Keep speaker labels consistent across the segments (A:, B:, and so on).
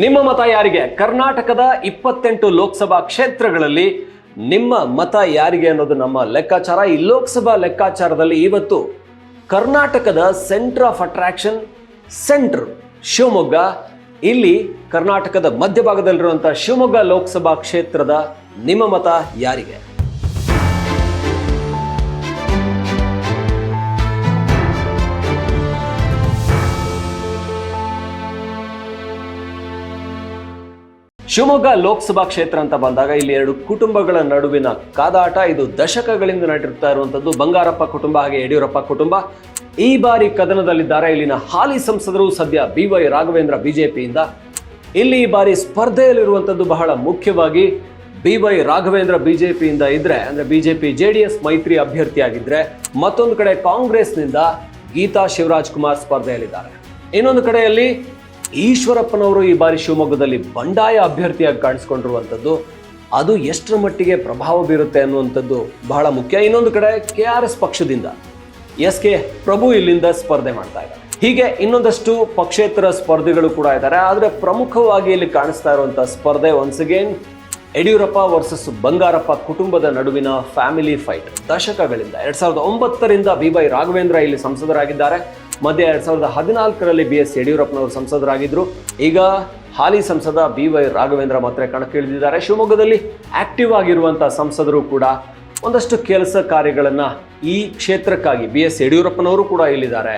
A: ನಿಮ್ಮ ಮತ ಯಾರಿಗೆ? ಕರ್ನಾಟಕದ ಇಪ್ಪತ್ತೆಂಟು ಲೋಕಸಭಾ ಕ್ಷೇತ್ರಗಳಲ್ಲಿ ನಿಮ್ಮ ಮತ ಯಾರಿಗೆ ಅನ್ನೋದು ನಮ್ಮ ಲೆಕ್ಕಾಚಾರ. ಈ ಲೋಕಸಭಾ ಲೆಕ್ಕಾಚಾರದಲ್ಲಿ ಇವತ್ತು ಕರ್ನಾಟಕದ centre of attraction centre Shivamogga. ಇಲ್ಲಿ ಕರ್ನಾಟಕದ ಮಧ್ಯಭಾಗದಲ್ಲಿರುವಂಥ ಶಿವಮೊಗ್ಗ ಲೋಕಸಭಾ ಕ್ಷೇತ್ರದ ನಿಮ್ಮ ಮತ ಯಾರಿಗೆ? ಶಿವಮೊಗ್ಗ ಲೋಕಸಭಾ ಕ್ಷೇತ್ರ ಅಂತ ಬಂದಾಗ ಇಲ್ಲಿ ಎರಡು ಕುಟುಂಬಗಳ ನಡುವಿನ ಕಾದಾಟ. ಇದು ದಶಕಗಳಿಂದ ನಡೆಯುತ್ತಾ ಇರುವಂತದ್ದು ಬಂಗಾರಪ್ಪ ಕುಟುಂಬ ಹಾಗೆ ಯಡಿಯೂರಪ್ಪ ಕುಟುಂಬ. ಈ ಬಾರಿ ಕದನದಲ್ಲಿದ್ದಾರೆ. ಇಲ್ಲಿನ ಹಾಲಿ ಸಂಸದರು ಸದ್ಯ ಬಿ ವೈ ರಾಘವೇಂದ್ರ ಬಿಜೆಪಿಯಿಂದ. ಇಲ್ಲಿ ಈ ಬಾರಿ ಸ್ಪರ್ಧೆಯಲ್ಲಿರುವಂಥದ್ದು ಬಹಳ ಮುಖ್ಯವಾಗಿ ಬಿ ವೈ ರಾಘವೇಂದ್ರ ಬಿಜೆಪಿಯಿಂದ ಇದ್ರೆ, ಅಂದ್ರೆ ಬಿಜೆಪಿ ಜೆ ಡಿ ಎಸ್ ಮೈತ್ರಿ ಅಭ್ಯರ್ಥಿಯಾಗಿದ್ರೆ, ಮತ್ತೊಂದು ಕಡೆ ಕಾಂಗ್ರೆಸ್ನಿಂದ ಗೀತಾ ಶಿವರಾಜ್ ಕುಮಾರ್ ಸ್ಪರ್ಧೆಯಲ್ಲಿದ್ದಾರೆ. ಇನ್ನೊಂದು ಕಡೆಯಲ್ಲಿ ಈಶ್ವರಪ್ಪನವರು ಈ ಬಾರಿ ಶಿವಮೊಗ್ಗದಲ್ಲಿ ಬಂಡಾಯ ಅಭ್ಯರ್ಥಿಯಾಗಿ ಕಾಣಿಸ್ಕೊಂಡಿರುವಂಥದ್ದು. ಅದು ಎಷ್ಟರ ಮಟ್ಟಿಗೆ ಪ್ರಭಾವ ಬೀರುತ್ತೆ ಅನ್ನುವಂಥದ್ದು ಬಹಳ ಮುಖ್ಯ. ಇನ್ನೊಂದು ಕಡೆ ಕೆ ಆರ್ ಎಸ್ ಪಕ್ಷದಿಂದ ಎಸ್ ಕೆ ಪ್ರಭು ಇಲ್ಲಿಂದ ಸ್ಪರ್ಧೆ ಮಾಡ್ತಾ ಇದ್ದಾರೆ. ಹೀಗೆ ಇನ್ನೊಂದಷ್ಟು ಪಕ್ಷೇತರ ಸ್ಪರ್ಧಿಗಳು ಕೂಡ ಇದ್ದಾರೆ. ಆದರೆ ಪ್ರಮುಖವಾಗಿ ಇಲ್ಲಿ ಕಾಣಿಸ್ತಾ ಇರುವಂಥ ಸ್ಪರ್ಧೆ once again Yediyurappa versus Bangarappa ಕುಟುಂಬದ ನಡುವಿನ ಫ್ಯಾಮಿಲಿ ಫೈಟ್ ದಶಕಗಳಿಂದ, ಎರಡ್ ಸಾವಿರದ ಒಂಬತ್ತರಿಂದ ಬಿ ವೈ ರಾಘವೇಂದ್ರ ಇಲ್ಲಿ ಸಂಸದರಾಗಿದ್ದಾರೆ. ಮಧ್ಯೆ ಎರಡ್ ಸಾವಿರದ ಹದಿನಾಲ್ಕರಲ್ಲಿ ಬಿ ಎಸ್ ಯಡಿಯೂರಪ್ಪನವರು ಸಂಸದರಾಗಿದ್ದರು ಈಗ ಹಾಲಿ ಸಂಸದ ಬಿ ವೈ ರಾಘವೇಂದ್ರ ಮಾತ್ರ ಕಣಕ್ಕಿಳಿದಿದ್ದಾರೆ. ಶಿವಮೊಗ್ಗದಲ್ಲಿ ಆಕ್ಟಿವ್ ಆಗಿರುವಂಥ ಸಂಸದರು ಕೂಡ ಒಂದಷ್ಟು ಕೆಲಸ ಕಾರ್ಯಗಳನ್ನು ಈ ಕ್ಷೇತ್ರಕ್ಕಾಗಿ ಬಿ ಎಸ್ ಯಡಿಯೂರಪ್ಪನವರು ಕೂಡ ಇಲ್ಲಿದ್ದಾರೆ.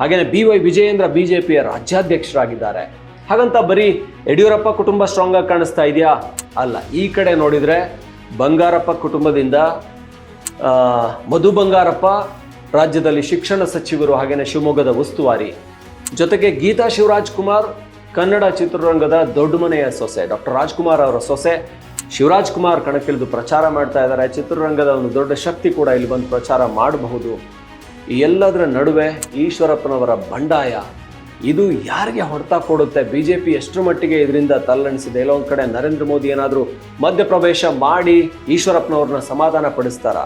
A: ಹಾಗೆಯೇ B Y Vijayendra B J ಪಿಯ ರಾಜ್ಯಾಧ್ಯಕ್ಷರಾಗಿದ್ದಾರೆ. ಹಾಗಂತ ಬರೀ ಯಡಿಯೂರಪ್ಪ ಕುಟುಂಬ ಸ್ಟ್ರಾಂಗ್ ಆಗಿ ಕಾಣಿಸ್ತಾ ಇದೆಯಾ? ಅಲ್ಲ, ಈ ಕಡೆ ನೋಡಿದರೆ ಬಂಗಾರಪ್ಪ ಕುಟುಂಬದಿಂದ ಮಧು ಬಂಗಾರಪ್ಪ ರಾಜ್ಯದಲ್ಲಿ ಶಿಕ್ಷಣ ಸಚಿವರು ಹಾಗೆಯೇ ಶಿವಮೊಗ್ಗದ ಉಸ್ತುವಾರಿ. ಜೊತೆಗೆ ಗೀತಾ ಶಿವರಾಜ್ ಕುಮಾರ್, ಕನ್ನಡ ಚಿತ್ರರಂಗದ ದೊಡ್ಡ ಮನೆಯ ಸೊಸೆ, ಡಾಕ್ಟರ್ ರಾಜ್ಕುಮಾರ್ ಅವರ ಸೊಸೆ. ಶಿವರಾಜ್ ಕುಮಾರ್ ಕಣಕ್ಕಿಳಿದು ಪ್ರಚಾರ ಮಾಡ್ತಾ ಇದ್ದಾರೆ. ಚಿತ್ರರಂಗದ ಒಂದು ದೊಡ್ಡ ಶಕ್ತಿ ಕೂಡ ಇಲ್ಲಿ ಬಂದು ಪ್ರಚಾರ ಮಾಡಬಹುದು. ಎಲ್ಲದರ ನಡುವೆ ಈಶ್ವರಪ್ಪನವರ ಬಂಡಾಯ. ಇದು ಯಾರಿಗೆ ಹೊಡೆತ ಕೊಡುತ್ತೆ? ಬಿ ಜೆ ಪಿ ಎಷ್ಟರ ಮಟ್ಟಿಗೆ ಇದರಿಂದ ತಲ್ಲಣಿಸಿದೆ? ಎಲ್ಲೋ ಒಂದು ಕಡೆ ನರೇಂದ್ರ ಮೋದಿ ಏನಾದರೂ ಮಧ್ಯಪ್ರವೇಶ ಮಾಡಿ ಈಶ್ವರಪ್ಪನವ್ರನ್ನ ಸಮಾಧಾನ ಪಡಿಸ್ತಾರ?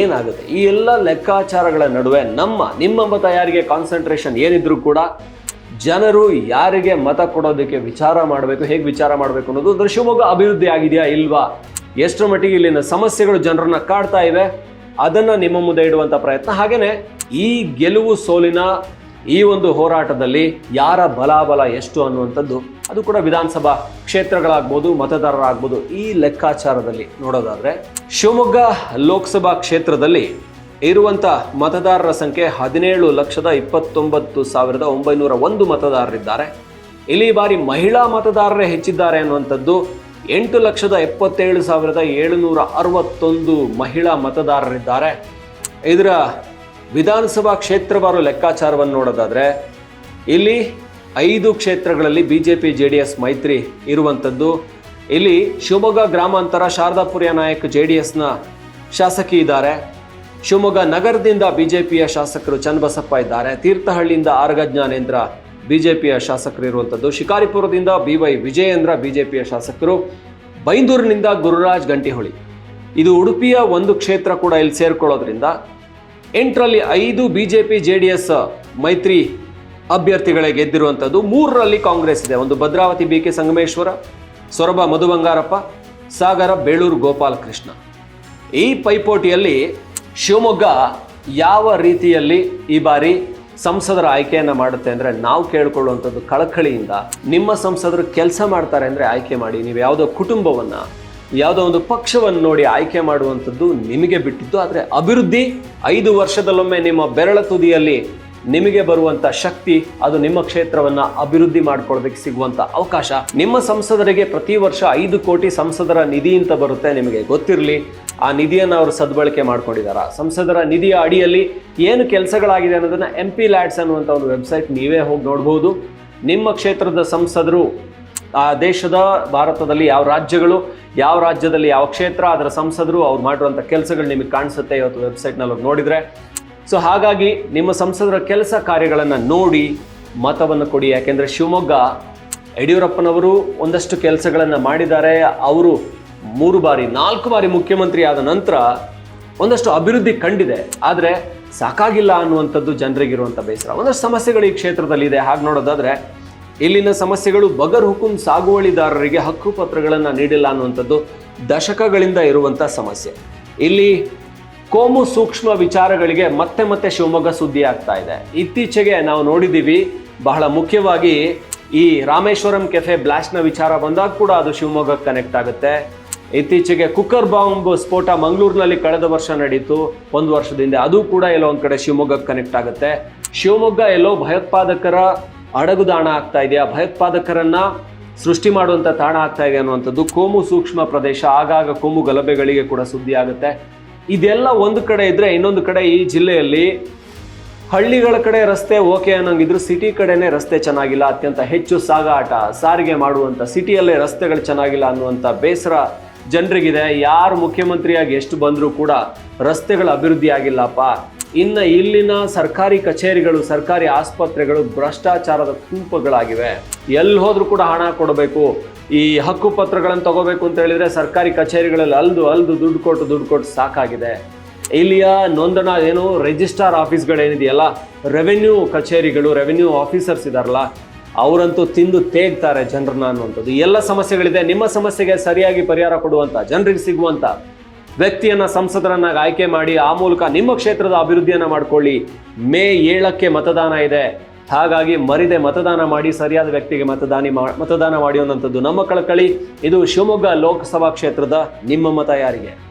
A: ಏನಾಗುತ್ತೆ? ಈ ಎಲ್ಲ ಲೆಕ್ಕಾಚಾರಗಳ ನಡುವೆ ನಮ್ಮ, ನಿಮ್ಮ ಮತ ಯಾರಿಗೆ ಕಾನ್ಸಂಟ್ರೇಷನ್ ಏನಿದ್ರು ಕೂಡ ಜನರು ಯಾರಿಗೆ ಮತ ಕೊಡೋದಕ್ಕೆ ವಿಚಾರ ಮಾಡಬೇಕು, ಹೇಗೆ ವಿಚಾರ ಮಾಡಬೇಕು ಅನ್ನೋದು ಅಂದರೆ ಶಿವಮೊಗ್ಗ ಅಭಿವೃದ್ಧಿ ಆಗಿದೆಯಾ ಇಲ್ವಾ? ಎಷ್ಟರ ಮಟ್ಟಿಗೆ ಇಲ್ಲಿನ ಸಮಸ್ಯೆಗಳು ಜನರನ್ನ ಕಾಡ್ತಾ ಇವೆ? ಅದನ್ನು ನಿಮ್ಮ ಮುಂದೆ ಇಡುವಂಥ ಪ್ರಯತ್ನ. ಹಾಗೆಯೇ ಈ ಗೆಲುವು ಸೋಲಿನ ಈ ಒಂದು ಹೋರಾಟದಲ್ಲಿ ಯಾರ ಬಲಾಬಲ ಎಷ್ಟು ಅನ್ನುವಂಥದ್ದು ಅದು ಕೂಡ ವಿಧಾನಸಭಾ ಕ್ಷೇತ್ರಗಳಾಗ್ಬೋದು, ಮತದಾರರಾಗ್ಬೋದು, ಈ ಲೆಕ್ಕಾಚಾರದಲ್ಲಿ ನೋಡೋದಾದರೆ ಶಿವಮೊಗ್ಗ ಲೋಕಸಭಾ ಕ್ಷೇತ್ರದಲ್ಲಿ ಇರುವಂಥ ಮತದಾರರ ಸಂಖ್ಯೆ ಹದಿನೇಳು ಲಕ್ಷದ ಇಪ್ಪತ್ತೊಂಬತ್ತು ಸಾವಿರದ ಒಂಬೈನೂರ ಒಂದು ಮತದಾರರಿದ್ದಾರೆ. ಇಲ್ಲಿ ಬಾರಿ ಮಹಿಳಾ ಮತದಾರರೇ ಹೆಚ್ಚಿದ್ದಾರೆ ಅನ್ನುವಂಥದ್ದು ಎಂಟು ಲಕ್ಷದ ಎಪ್ಪತ್ತೇಳು ಸಾವಿರದ ಏಳುನೂರ ಅರವತ್ತೊಂದು ಮಹಿಳಾ ಮತದಾರರಿದ್ದಾರೆ. ಇದರ ವಿಧಾನಸಭಾ ಕ್ಷೇತ್ರವಾರು ಲೆಕ್ಕಾಚಾರವನ್ನು ನೋಡೋದಾದರೆ, ಇಲ್ಲಿ ಐದು ಕ್ಷೇತ್ರಗಳಲ್ಲಿ B J P J D S ಮೈತ್ರಿ ಇರುವಂಥದ್ದು. ಇಲ್ಲಿ ಶಿವಮೊಗ್ಗ ಗ್ರಾಮಾಂತರ ಶಾರದಾಪುರಿಯ ನಾಯಕ್ ಜೆ ಡಿ ಎಸ್ನ ಶಾಸಕಿ ಇದ್ದಾರೆ. ಶಿವಮೊಗ್ಗ ನಗರದಿಂದ ಬಿ ಜೆ ಪಿಯ ಶಾಸಕರು ಚನ್ನಬಸಪ್ಪ ಇದ್ದಾರೆ. ತೀರ್ಥಹಳ್ಳಿಯಿಂದ ಆರ್ಗ ಜ್ಞಾನೇಂದ್ರ ಬಿ ಜೆ ಪಿಯ ಶಾಸಕರು ಇರುವಂಥದ್ದು. ಶಿಕಾರಿಪುರದಿಂದ B Y Vijayendra B J ಪಿಯ ಶಾಸಕರು. ಬೈಂದೂರಿನಿಂದ ಗುರುರಾಜ್ ಗಂಟಿಹೊಳಿ. ಇದು ಉಡುಪಿಯ ಒಂದು ಕ್ಷೇತ್ರ ಕೂಡ ಇಲ್ಲಿ ಸೇರ್ಕೊಳ್ಳೋದ್ರಿಂದ ಎಂಟರಲ್ಲಿ ಐದು B J P J D S ಮೈತ್ರಿ ಅಭ್ಯರ್ಥಿಗಳೇ ಗೆದ್ದಿರುವಂಥದ್ದು. ಮೂರರಲ್ಲಿ ಕಾಂಗ್ರೆಸ್ ಇದೆ. ಒಂದು ಭದ್ರಾವತಿ ಬಿ ಕೆ ಸಂಗಮೇಶ್ವರ, ಸೊರಬ ಮಧು ಬಂಗಾರಪ್ಪ ಸಾಗರ, ಬೇಳೂರು, ಗೋಪಾಲಕೃಷ್ಣ. ಈ ಪೈಪೋಟಿಯಲ್ಲಿ ಶಿವಮೊಗ್ಗ ಯಾವ ರೀತಿಯಲ್ಲಿ ಈ ಬಾರಿ ಸಂಸದರ ಆಯ್ಕೆಯನ್ನು ಮಾಡುತ್ತೆ ಅಂದರೆ ನಾವು ಕೇಳ್ಕೊಳ್ಳುವಂಥದ್ದು ಕಳಕಳಿಯಿಂದ ನಿಮ್ಮ ಸಂಸದರು ಕೆಲಸ ಮಾಡ್ತಾರೆ ಅಂದರೆ ಆಯ್ಕೆ ಮಾಡಿ. ನೀವು ಯಾವುದೋ ಕುಟುಂಬವನ್ನು, ಯಾವುದೋ ಒಂದು ಪಕ್ಷವನ್ನು ನೋಡಿ ಆಯ್ಕೆ ಮಾಡುವಂಥದ್ದು ನಿಮಗೆ ಬಿಟ್ಟಿದ್ದು. ಆದರೆ ಅಭಿವೃದ್ಧಿ ಐದು ವರ್ಷದಲ್ಲೊಮ್ಮೆ ನಿಮ್ಮ ಬೆರಳ ತುದಿಯಲ್ಲಿ ನಿಮಗೆ ಬರುವಂತ ಶಕ್ತಿ, ಅದು ನಿಮ್ಮ ಕ್ಷೇತ್ರವನ್ನ ಅಭಿವೃದ್ಧಿ ಮಾಡ್ಕೊಳ್ಳೋದಕ್ಕೆ ಸಿಗುವಂತ ಅವಕಾಶ. ನಿಮ್ಮ ಸಂಸದರಿಗೆ ಪ್ರತಿ ವರ್ಷ ಐದು ಕೋಟಿ ಸಂಸದರ ನಿಧಿ ಅಂತ ಬರುತ್ತೆ, ನಿಮಗೆ ಗೊತ್ತಿರಲಿ. ಆ ನಿಧಿಯನ್ನು ಅವರು ಸದ್ಬಳಕೆ ಮಾಡ್ಕೊಂಡಿದ್ದಾರೆ ಸಂಸದರ ನಿಧಿಯ ಅಡಿಯಲ್ಲಿ ಏನು ಕೆಲಸಗಳಾಗಿದೆ ಅನ್ನೋದನ್ನ ಎಂ ಪಿ ಲ್ಯಾಡ್ಸ್ ಅನ್ನುವಂಥ ಒಂದು ವೆಬ್ಸೈಟ್ ನೀವೇ ಹೋಗಿ ನೋಡ್ಬೋದು. ನಿಮ್ಮ ಕ್ಷೇತ್ರದ ಸಂಸದರು ಆ ದೇಶದ, ಭಾರತದಲ್ಲಿ ಯಾವ ರಾಜ್ಯಗಳು, ಯಾವ ರಾಜ್ಯದಲ್ಲಿ ಯಾವ ಕ್ಷೇತ್ರ, ಅದರ ಸಂಸದರು ಅವ್ರು ಮಾಡಿರುವಂಥ ಕೆಲಸಗಳು ನಿಮಗೆ ಕಾಣಿಸುತ್ತೆ ಇವತ್ತು ವೆಬ್ಸೈಟ್ನಲ್ಲಿ ಹೋಗಿ ನೋಡಿದರೆ. ಸೊ ಹಾಗಾಗಿ ನಿಮ್ಮ ಸಂಸದರ ಕೆಲಸ ಕಾರ್ಯಗಳನ್ನು ನೋಡಿ ಮತವನ್ನು ಕೊಡಿ. ಯಾಕೆಂದರೆ ಶಿವಮೊಗ್ಗ ಯಡಿಯೂರಪ್ಪನವರು ಒಂದಷ್ಟು ಕೆಲಸಗಳನ್ನು ಮಾಡಿದ್ದಾರೆ. ಅವರು ಮೂರು ಬಾರಿ, ನಾಲ್ಕು ಬಾರಿ ಮುಖ್ಯಮಂತ್ರಿ ಆದ ನಂತರ ಒಂದಷ್ಟು ಅಭಿವೃದ್ಧಿ ಕಂಡಿದೆ. ಆದರೆ ಸಾಕಾಗಿಲ್ಲ ಅನ್ನುವಂಥದ್ದು ಜನರಿಗಿರುವಂಥ ಬೇಸರ. ಒಂದಷ್ಟು ಸಮಸ್ಯೆಗಳು ಈ ಕ್ಷೇತ್ರದಲ್ಲಿದೆ. ಹಾಗೆ ನೋಡೋದಾದ್ರೆ ಇಲ್ಲಿನ ಸಮಸ್ಯೆಗಳು ಬಗರ್ ಹುಕುಂ ಸಾಗುವಳಿದಾರರಿಗೆ ಹಕ್ಕುಪತ್ರಗಳನ್ನು ನೀಡಿಲ್ಲ ಅನ್ನುವಂಥದ್ದು ದಶಕಗಳಿಂದ ಇರುವಂಥ ಸಮಸ್ಯೆ. ಇಲ್ಲಿ ಕೋಮು ಸೂಕ್ಷ್ಮ ವಿಚಾರಗಳಿಗೆ ಮತ್ತೆ ಮತ್ತೆ ಶಿವಮೊಗ್ಗ ಸುದ್ದಿ ಆಗ್ತಾ ಇದೆ. ಇತ್ತೀಚೆಗೆ ನಾವು ನೋಡಿದ್ದೀವಿ, ಬಹಳ ಮುಖ್ಯವಾಗಿ ಈ ರಾಮೇಶ್ವರಂ ಕೆಫೆ ಬ್ಲಾಸ್ಟ್ನ ವಿಚಾರ ಬಂದಾಗ ಕೂಡ ಅದು ಶಿವಮೊಗ್ಗಕ್ಕೆ ಕನೆಕ್ಟ್ ಆಗುತ್ತೆ. ಇತ್ತೀಚೆಗೆ ಕುಕ್ಕರ್ ಬಾಂಬ್ ಸ್ಫೋಟ ಮಂಗಳೂರಿನಲ್ಲಿ ಕಳೆದ ವರ್ಷ ನಡೀತು. ಒಂದು ವರ್ಷದಿಂದ ಅದು ಕೂಡ ಎಲ್ಲೋ ಒಂದು ಕಡೆ ಶಿವಮೊಗ್ಗಕ್ಕೆ ಕನೆಕ್ಟ್ ಆಗುತ್ತೆ. ಶಿವಮೊಗ್ಗ ಎಲ್ಲೋ ಭಯೋತ್ಪಾದಕರ ಅಡಗುದಾಣ ಆಗ್ತಾ ಇದೆಯಾ? ಭಯೋತ್ಪಾದಕರನ್ನ ಸೃಷ್ಟಿ ಮಾಡುವಂತ ತಾಣ ಆಗ್ತಾ ಇದೆ ಅನ್ನುವಂಥದ್ದು ಕೋಮು ಸೂಕ್ಷ್ಮ ಪ್ರದೇಶ. ಆಗಾಗ ಕೋಮು ಗಲಭೆಗಳಿಗೆ ಕೂಡ ಸುದ್ದಿ ಆಗುತ್ತೆ ಇದೆಲ್ಲ ಒಂದು ಕಡೆ ಇದ್ರೆ ಇನ್ನೊಂದು ಕಡೆ ಈ ಜಿಲ್ಲೆಯಲ್ಲಿ ಹಳ್ಳಿಗಳ ಕಡೆ ರಸ್ತೆ ಓಕೆ ಅನ್ನೋಂಗಿದ್ರು ಸಿಟಿ ಕಡೆನೇ ರಸ್ತೆ ಚೆನ್ನಾಗಿಲ್ಲ. ಅತ್ಯಂತ ಹೆಚ್ಚು ಸಾಗಾಟ, ಸಾರಿಗೆ ಮಾಡುವಂತ, ಸಿಟಿಯಲ್ಲೇ ರಸ್ತೆಗಳು ಚೆನ್ನಾಗಿಲ್ಲ ಅನ್ನುವಂಥ ಬೇಸರ ಜನರಿಗಿದೆ. ಯಾರು ಮುಖ್ಯಮಂತ್ರಿಯಾಗಿ ಎಷ್ಟು ಬಂದರೂ ಕೂಡ ರಸ್ತೆಗಳ ಅಭಿವೃದ್ಧಿ ಆಗಿಲ್ಲಪ್ಪ. ಇನ್ನು ಇಲ್ಲಿನ ಸರ್ಕಾರಿ ಕಚೇರಿಗಳು, ಸರ್ಕಾರಿ ಆಸ್ಪತ್ರೆಗಳು ಭ್ರಷ್ಟಾಚಾರದ ಕೂಪಗಳಾಗಿವೆ ಎಲ್ಲಿ ಹೋದರೂ ಕೂಡ ಹಣ ಕೊಡಬೇಕು. ಈ ಹಕ್ಕುಪತ್ರಗಳನ್ನು ತಗೋಬೇಕು ಅಂತ ಹೇಳಿದರೆ ಸರ್ಕಾರಿ ಕಚೇರಿಗಳಲ್ಲಿ ಅಲ್ದು ಅಲ್ದು ದುಡ್ಡು ಕೊಟ್ಟು ದುಡ್ಡು ಕೊಟ್ಟು ಸಾಕಾಗಿದೆ. ಇಲ್ಲಿಯ ನೋಂದಣ ಏನು ರಿಜಿಸ್ಟ್ರಾರ್ ಆಫೀಸ್ಗಳೇನಿದೆಯಲ್ಲ, ರೆವೆನ್ಯೂ ಕಚೇರಿಗಳು, ರೆವೆನ್ಯೂ ಆಫೀಸರ್ಸ್ ಇದ್ದಾರಲ್ಲ ಅವರಂತೂ ತಿಂದು ತೇಗ್ತಾರೆ ಜನರನ್ನ ಅನ್ನುವಂಥದ್ದು. ಎಲ್ಲ ಸಮಸ್ಯೆಗಳಿದೆ. ನಿಮ್ಮ ಸಮಸ್ಯೆಗೆ ಸರಿಯಾಗಿ ಪರಿಹಾರ ಕೊಡುವಂಥ ಜನರಿಗೆ ಸಿಗುವಂತ ವ್ಯಕ್ತಿಯನ್ನ ಸಂಸದರನ್ನಾಗಿ ಆಯ್ಕೆ ಮಾಡಿ ಆ ಮೂಲಕ ನಿಮ್ಮ ಕ್ಷೇತ್ರದ ಅಭಿವೃದ್ಧಿಯನ್ನ ಮಾಡ್ಕೊಳ್ಳಿ. ಮೇ ಏಳಕ್ಕೆ ಮತದಾನ ಇದೆ. ಹಾಗಾಗಿ ಮರಿದೆ ಮತದಾನ ಮಾಡಿ, ಸರಿಯಾದ ವ್ಯಕ್ತಿಗೆ ಮತದಾನಿ ಮತದಾನ ಮಾಡಿ ಅನ್ನೋಂಥದ್ದು ನಮ್ಮ ಕಳಕಳಿ. ಇದು ಶಿವಮೊಗ್ಗ ಲೋಕಸಭಾ ಕ್ಷೇತ್ರದ ನಿಮ್ಮ ಮತ ಯಾರಿಗೆ?